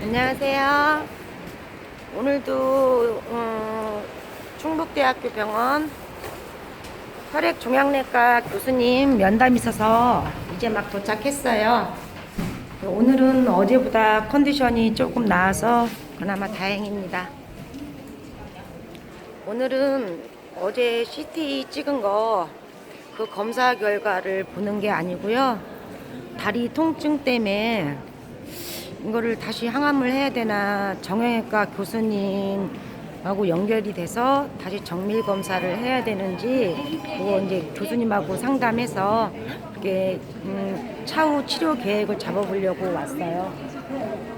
안녕하세요. 오늘도 어, 충북대학교 병원 혈액종양내과 교수님 면담 있어서 이제 막 도착했어요. 오늘은 어제보다 컨디션이 조금 나아서 그나마 다행입니다. 오늘은 어제 CT 찍은 거 그 검사 결과를 보는 게 아니고요. 다리 통증 때문에 이거를 다시 항암을 해야 되나 정형외과 교수님하고 연결이 돼서 다시 정밀 검사를 해야 되는지 그거 이제 교수님하고 상담해서 이렇게 음, 차후 치료 계획을 잡아보려고 왔어요.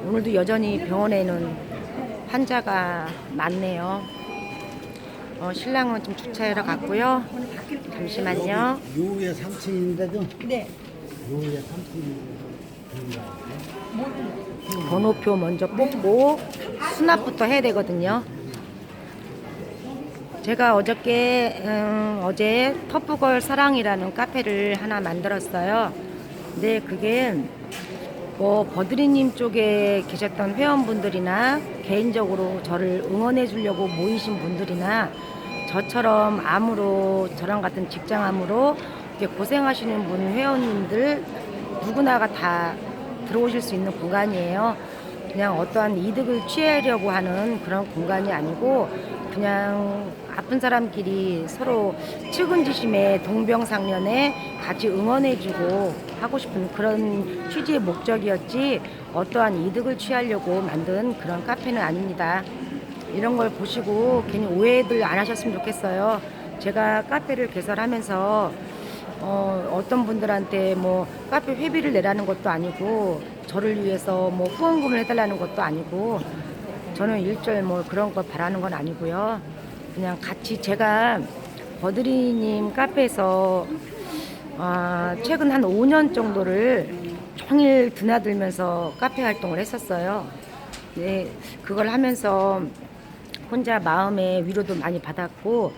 오늘도 여전히 병원에는 환자가 많네요. 어, 신랑은 좀 주차하러 갔고요. 잠시만요. 요에 3층인데도 네. 요에 3층인데도 번호표 먼저 뽑고 수납부터 해야 되거든요. 제가 어저께 음, 어제 터프걸 사랑이라는 카페를 하나 만들었어요. 근데 그게 뭐 버드리님 쪽에 계셨던 회원분들이나 개인적으로 저를 응원해 주려고 모이신 분들이나 저처럼 암으로 저랑 같은 직장암으로 고생하시는 분 회원님들 누구나가 다 들어오실 수 있는 공간이에요. 그냥 어떠한 이득을 취하려고 하는 그런 공간이 아니고 그냥 아픈 사람끼리 서로 측은지심에 동병상련에 같이 응원해주고 하고 싶은 그런 취지의 목적이었지 어떠한 이득을 취하려고 만든 그런 카페는 아닙니다. 이런 걸 보시고 괜히 오해들 안 하셨으면 좋겠어요. 제가 카페를 개설하면서 어, 어떤 분들한테 뭐 카페 회비를 내라는 것도 아니고 저를 위해서 뭐 후원금을 해달라는 것도 아니고 저는 일절 뭐 그런 거 바라는 건 아니고요. 그냥 같이 제가 버드리님 카페에서 아, 최근 한 5년 정도를 종일 드나들면서 카페 활동을 했었어요. 네, 그걸 하면서 혼자 마음의 위로도 많이 받았고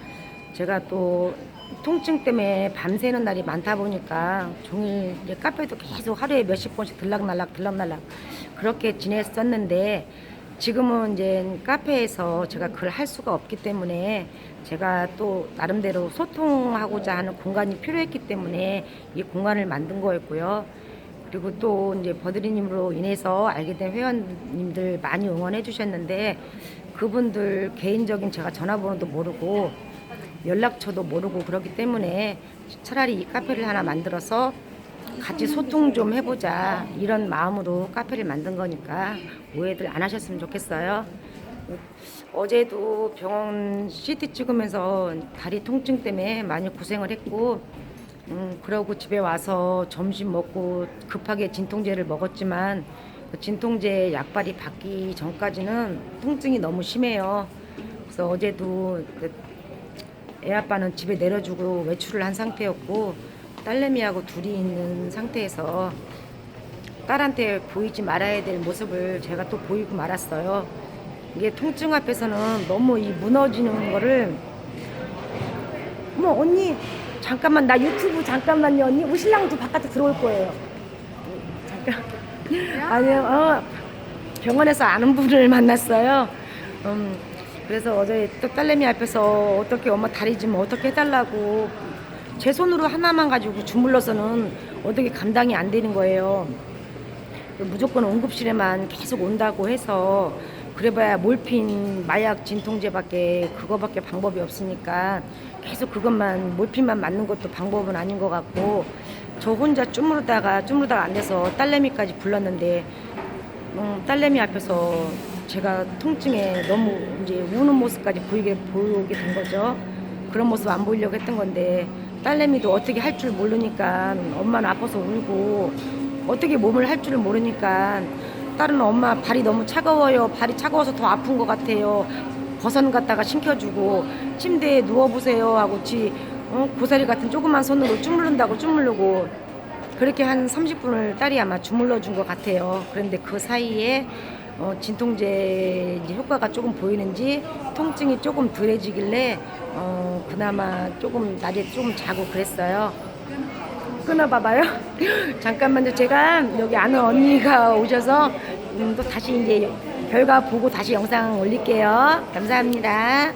제가 또 통증 때문에 밤새는 날이 많다 보니까 종일 이제 카페도 계속 하루에 몇십 번씩 들락날락 들락날락 그렇게 지냈었는데 지금은 이제 카페에서 제가 그걸 할 수가 없기 때문에 제가 또 나름대로 소통하고자 하는 공간이 필요했기 때문에 이 공간을 만든 거였고요. 그리고 또 이제 버드리님으로 인해서 알게 된 회원님들 많이 응원해 주셨는데 그분들 개인적인 제가 전화번호도 모르고 연락처도 모르고 그렇기 때문에 차라리 이 카페를 하나 만들어서 같이 소통 좀 해보자 이런 마음으로 카페를 만든 거니까 오해들 안 하셨으면 좋겠어요. 어제도 병원 CT 찍으면서 다리 통증 때문에 많이 고생을 했고 음, 그러고 집에 와서 점심 먹고 급하게 진통제를 먹었지만 그 진통제 약발이 받기 전까지는 통증이 너무 심해요. 그래서 어제도 그 애 아빠는 집에 내려주고 외출을 한 상태였고 딸내미하고 둘이 있는 상태에서 딸한테 보이지 말아야 될 모습을 제가 또 보이고 말았어요. 이게 통증 앞에서는 너무 이 무너지는 거를 어머 언니 잠깐만 나 유튜브 잠깐만요 언니 우리 신랑 도 바깥에 들어올 거예요. 잠깐 아니요 어, 병원에서 아는 분을 만났어요. 음, 그래서 어제 또 딸내미 앞에서 어떻게 엄마 다리 좀 어떻게 해달라고 제 손으로 하나만 가지고 주물러서는 어떻게 감당이 안 되는 거예요. 무조건 응급실에만 계속 온다고 해서 그래봐야 몰핀 마약 진통제밖에 그거밖에 방법이 없으니까 계속 그것만 몰핀만 맞는 것도 방법은 아닌 것 같고 저 혼자 주무르다가 주무르다가 안 돼서 딸내미까지 불렀는데 음, 딸내미 앞에서 제가 통증에 너무 이제 우는 모습까지 보이게 보이게 된 거죠. 그런 모습 안 보이려고 했던 건데 딸내미도 어떻게 할 줄 모르니까 엄마는 아파서 울고 어떻게 몸을 할 줄을 모르니까 딸은 엄마 발이 너무 차가워요. 발이 차가워서 더 아픈 것 같아요. 버선 갖다가 신겨주고 침대에 누워보세요 하고 지 어? 고사리 같은 조그만 손으로 주물른다고 주물르고 그렇게 한 30분을 딸이 아마 주물러 준 것 같아요. 그런데 그 사이에 어, 진통제 효과가 조금 보이는지 통증이 조금 덜해지길래 어, 그나마 조금 낮에 조금 자고 그랬어요. 끊어봐봐요. 잠깐만요. 제가 여기 아는 언니가 오셔서 음, 또 다시 이제 결과 보고 다시 영상 올릴게요. 감사합니다.